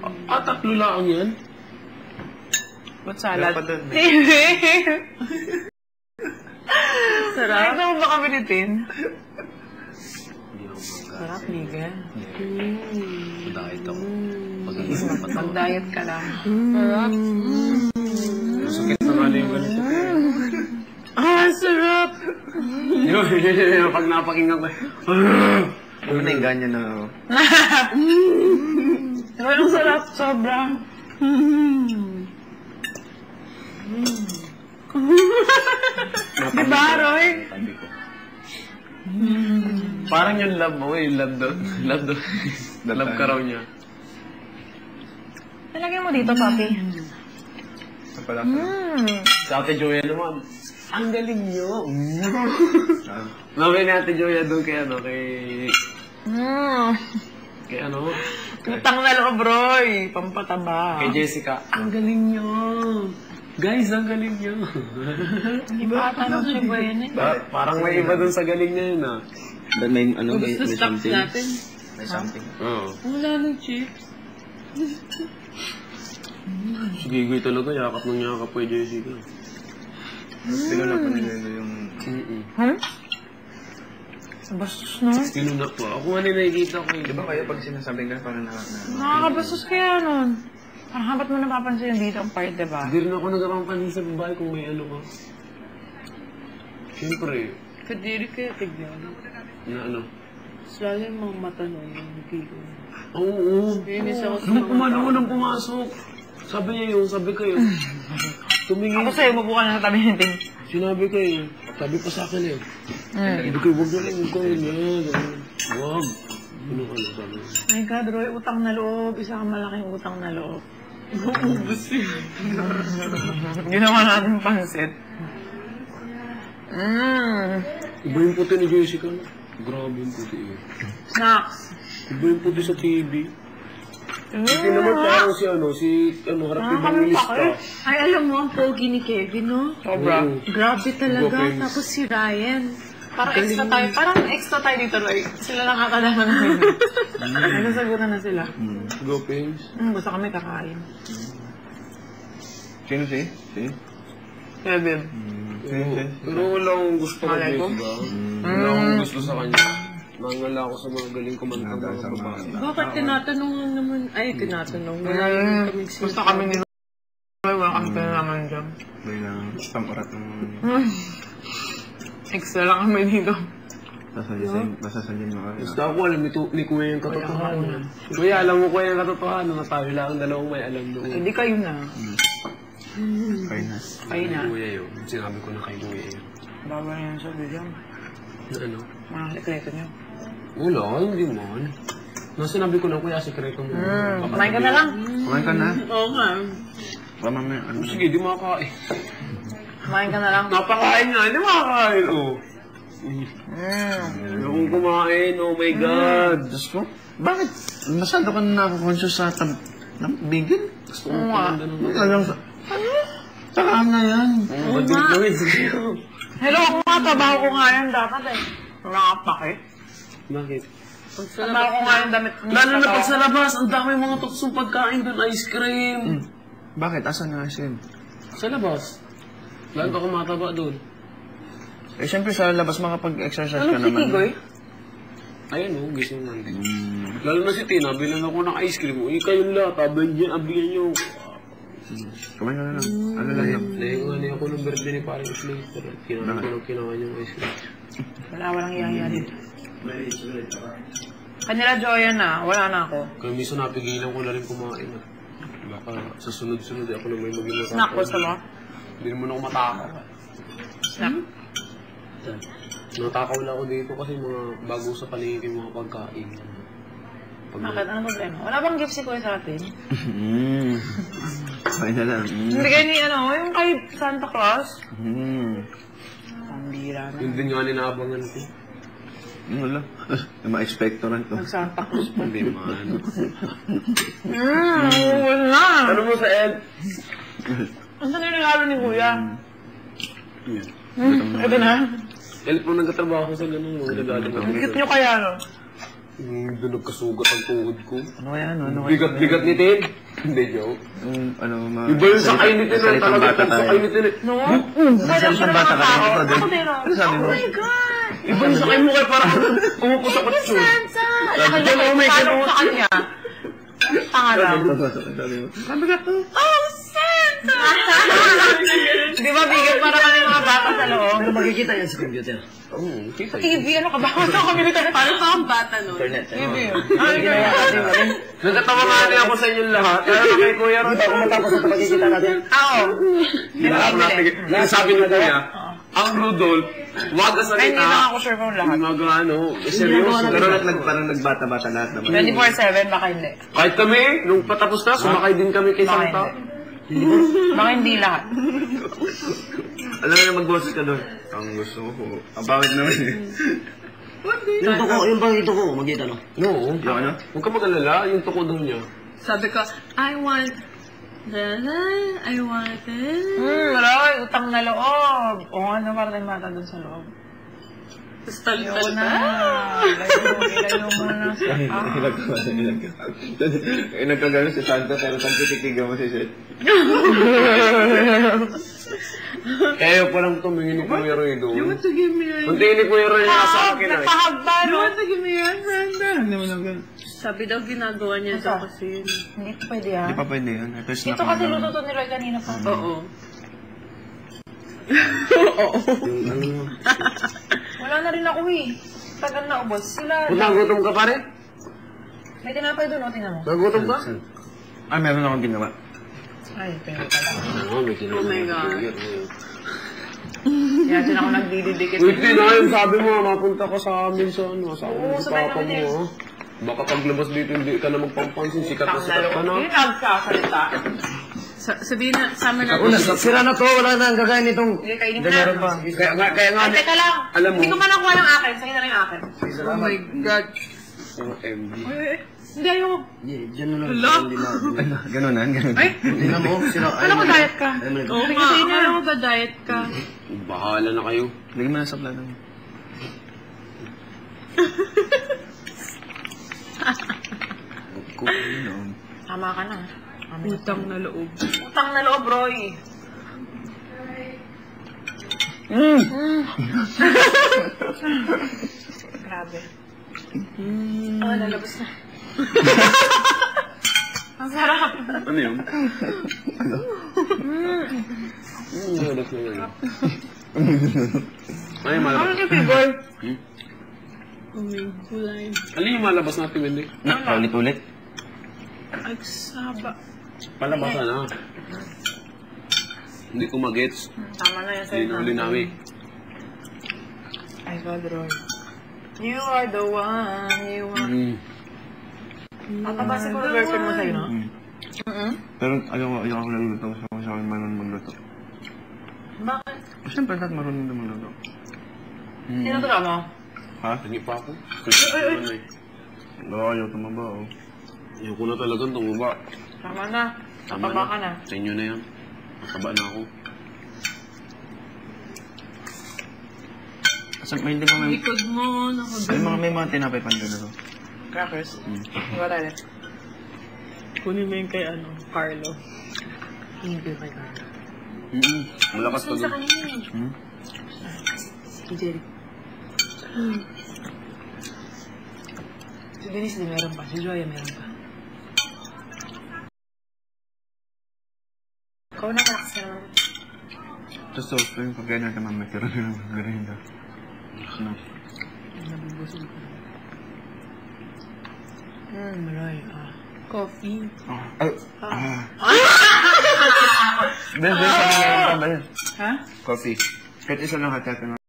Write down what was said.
Ah, tatlo lang yan? Ba't salad? Dapat doon, Sarap. Ay, mo ba kami ni Tin? Sarap, Miguel. Diet ako. Mag-diet ka lang. Sarap. Sakit na nga yung ganito. Ah, sarap! Yun, yun, yun, yun. Pag napakinggan ko. Ano na yung ganyan na ako? Walang sarap, sobrang. Di ba, Roy? Sabi ko. Parang yung love mo, yung love doon. Love doon. love ka raw niya. Talagyan mo dito, papi. Sa pala. Mm. Sa Ate Joya naman, ang galing niyo. Ah, Namin ni Ate Joya doon kay ano, kay... Mm. Kay ano? Utang na loob, Roy. Pampataba. Kay Jessica. Ang galing niyo. Guys, ang galing niyo. Iba ata ng si Buene. Pa- parang may iba doon sa galing niya yun ah. But may, ano, may, Gusto may something. natin. May something. Oo. Wala ng chips. Si Gigoy talaga, yakap ng yakap kay Jessica. Pinuna pa nila yung... Hmm? Bastos, no? Tinuna po. Ako nga na nakikita ko eh. Di ba kayo pag sinasabi ka parang na... na Nakakabastos kaya nun. Parang habat mo napapansin yung dito ang part, diba? Hindi rin ako nagkakampansin sa babae kung may ano ka. Siyempre, Kadiri kaya tignan. na ano. Lalo yung mga mata nun, yung hindi ko. Oo, oo. Inis ako sa Nung mga pumano ko nang pumasok. Sabi niya yung, sabi ko yun. Tumingin. Ako sa'yo, mabuka na sa tabi ng ting. Sinabi ko eh. Sabi pa sa akin eh. Hindi ko, huwag na lang, huwag ko yun. Huwag. Ano ka na sabi? My God, Roy, utang na loob. Isa kang malaking utang na loob. Ubus yun. Ginawa natin pansit. Mmm. Iba yung puti ni Jessica. Grabe yung puti eh. Snacks. Iba yung puti sa TV. Hindi naman parang si ano, si ano, harap Ah, pa kayo. Ay, alam mo, ang pogi ni Kevin, no? Sobra. Grabe talaga. Tapos si Ryan. Parang extra tayo. Parang extra tayo dito, Roy. Sila lang kakalaman namin. Ay, nasagutan na sila. Go, Pings. Mm, basta kami kakain. Sino si? Si? Kevin. Sino si? Pero wala akong gusto kay Malay ko. Jessica. Wala akong gusto sa kanya. Nangala ako sa mga galing kumanta ng mga babae. Bakit tinatanong naman? Ay, tinatanong. Wala Mm, naman kami Basta kami ni Roy. Wala kami pinalaman dyan. May lang pang-urat ng... Extra lang kami dito. Sasayin, masasayin mo kayo. Basta ako alam ni, tu- ni Kuya yung katotohanan. Kuya, alam mo Kuya yung katotohanan na tayo lang ang dalawang may alam doon. Hindi kayo na. Kayo na. Kayo na. Kuya yun. Sinabi ko na kay Kuya yun. Baba na yan sa video. Na ano? Mga sekreto niyo. Wala, hindi man. Nang sinabi ko na Kuya, sikreto mo. Mm, kumain ka na lang. Kumain ka na. Oo nga. Baka mamaya, ano? Sige, di makakain. Kumain ka na lang. Napakain nga, di makakain. Oh. Mm. Hindi akong kumain, oh my God. Diyos ko, bakit masyado ka na nakakonscious sa tab... ng bigil? Gusto ko kumanda ng mga. Talagang sa... Saka na yan. Gawin, sige. Hello, ako nga, trabaho ko nga yan dapat eh. Pake. Bakit? Trabaho ko nga yung damit. Lalo na pag sa labas, ang dami mga tuksong pagkain doon, ice cream. Bakit? Asan nga siya? Sa labas. Lalo ka kumataba doon. Eh, syempre sa labas makapag-exercise ka Anong naman. sitigoy? Ayun oh, gising man din. Lalo na si Tina, bilan ako ng ice cream. Uy, kayong lahat, abigyan niya, abigyan niyo. Kumain ka na lang. Ano lang yun? Nahinga niya ako ng birthday ni Paring Slater. Kinain ko ng kinawa niyang ice cream. Wala, walang iyaya dito. Kanila Joya na, wala na ako. Kaya minsan napigilan ko na rin kumain. ah. Baka sa sunod-sunod ako na may maging matakaw. Snack ko sa mo. Hindi mo na ako matakaw. Snack. Natakaw na ako dito kasi mga bago sa paligid yung mga pagkain. Pag Bakit? Ano problema? Wala bang gift si Kuya sa atin? Mm. Kumain na lang. Mm. Hindi kayo ni ano, yung kay Santa Claus? Mm. Pambira na. Yun din nga ninaabangan ko. Mm, Wala. Yung mga expectorant ko. Nag-Santa Claus pa. Hindi man. Hmm, wala. ano mo sa Ed? Ang saan yung regalo ni Kuya? Yan. Hmm, ito na. Elf mo nagkatrabaho sa ganun. Ang cute nyo kaya, no? Yung doon nagkasugat ang tuhod ko. Ano kaya ano? Ano kaya? Bigat-bigat ni Tin. Hindi, joke. Yung ano, ma... Iba yung sakay ni Tin. Talaga yung sakay ni Tin. No? Salitang bata ka rin. Ako din, oh. Ano sabi mo? Oh my God! Iba yung sakay mo kay parang umupo sa kutso. Sansa! Diyan, oh, may ganun. sa kanya. Tanga lang. Sabi mo. To. Oh! Di ba bigat para kami mga bata sa loob? Pero makikita yan sa computer. Oo, kita yun. TV, ano ka ba? Ano kami nito? Parang pa ang bata nun. Internet. TV. Ano? Nagkatawa nga rin ako sa inyong lahat. Kaya kay Kuya Ron. Di ba matapos ito makikita natin? Oo. Di ba ako natigil? Sabi ni Kuya, ang Rudolph, wag ka Ay, hindi lang salita. ako sure kung lahat. Mag ano, seryoso. Pero nag, nag, parang nagbata-bata lahat naman. 24-7, baka hindi. Kahit kami, nung patapos na, sumakay din kami kay Baka Santa. Hindi. Baka hindi lahat. Alam mo na magboses ka doon. Ang gusto ko. Ang bakit naman eh. Yung tuko, yung bang tuko, makita no? No. Yung ano? Huwag ka mag-alala, yung tuko daw niya. Sabi ko, I want... Da, da, I want it. Hmm, Roy, utang na loob. O ano, para tayong bata dun sa loob. Tapos tal-tal Ayoko na. Ilayo, mo na sa... Ah. Eh, nagkagano si Santa, pero pag titikigan mo si Seth. Kaya pa lang tumingin ni Kuya Roy You doon. want to give me a... Kung tingin ni Kuya Roy na sa akin ay. Nagpahagba, You no? want to give me a Brenda? Hindi mo lang ganun. Sabi daw ginagawa niya kasi yun. Hindi pwede, ha? Hindi pa pwede yun. Ito Ito kasi luto to ni Roy kanina pa. Oo. Wala na rin ako, eh. Tagal na ubos. Sila, Kung nagutom ka pa rin? may tinapay doon, o, tingnan mo. Nagutom ka? Ah, meron akong ginawa. Ay, pero pala. Oo, may Oh my God. Kaya din ako nagdididikit. Wait, ah, yung sabi mo, mapunta ka sa amin sa ano, sa amin sa papa mo, ah. Baka paglabas dito, hindi ka na magpampansin, sikat na na sikat ka na. Hindi nagsasalita. Sa sabihin na, sama na, sira na to, wala na ang gagawin nitong... Hindi, kainin mo na. pa. Kaya nga, kaya nga, Ay, teka lang. Alam mo- Hindi ko man nakuha ng akin. Sa'yo na rin yung akin. Oh my God. MD. Hindi, ayoko. Hindi, dyan na lang. Na. Ganun na, ganun. Ay, Hindi na mo, sira. Alam ko diet ka. Oo nga, akala ko ba diet ka? Bahala na kayo. Lagyan mo na sa plano. Kukuin tama ka na. Utang na loob. Utang na loob, Roy. Mm. Grabe. Oh, lalabas na. Ang sarap. Ano yun? Hmm, halos na yun. Ano malabas. yung figure? Oh my gulay. Alin yung malabas natin, Wendy? Na, paulit-ulit. Agsaba. Palabasan na. Hindi ko magets. Tama na yan sa'yo. Hinuli namin. Ay, God, Roy. You are the one, you are... Hmm. Tataba siguro girlfriend mo sa'yo, no? Mm. Mm-mm. Pero ayoko, ayoko ako nagluto. Gusto ko sa akin marunong magluto. Bakit? Siyempre, lahat marunong na magluto. Sino to mo? Ha? Hindi pa ako. Ano eh. Oo, ayaw tumaba, oh. Ayoko na talagang tumaba. Tama na. Tama Tataba ka na. Sa inyo na yan. Mataba na ako. Kasi may hindi pa may... Likod mo, May nakagano. mga, may mga tinapay pa nila. Crackers. Mm. Wala rin. Kunin mo yung kay ano, Carlo. Hindi kay Carlo. Mm-mm. Malakas pa Sa doon. Hmm? Si Jerry. Si Denise meron pa. Si Joya meron pa. Ikaw na kalakas ka naman. Tapos so, so yung pagkain natin mamay, tira na lang. Ganun daw. Ano? Nabubusog ko. Hmm, maray. Ah. Coffee. Ah. Ay! Ah! Ben, Ben, sabi nga yung pambayan. Ha? Coffee. Kahit isa lang hati-hati na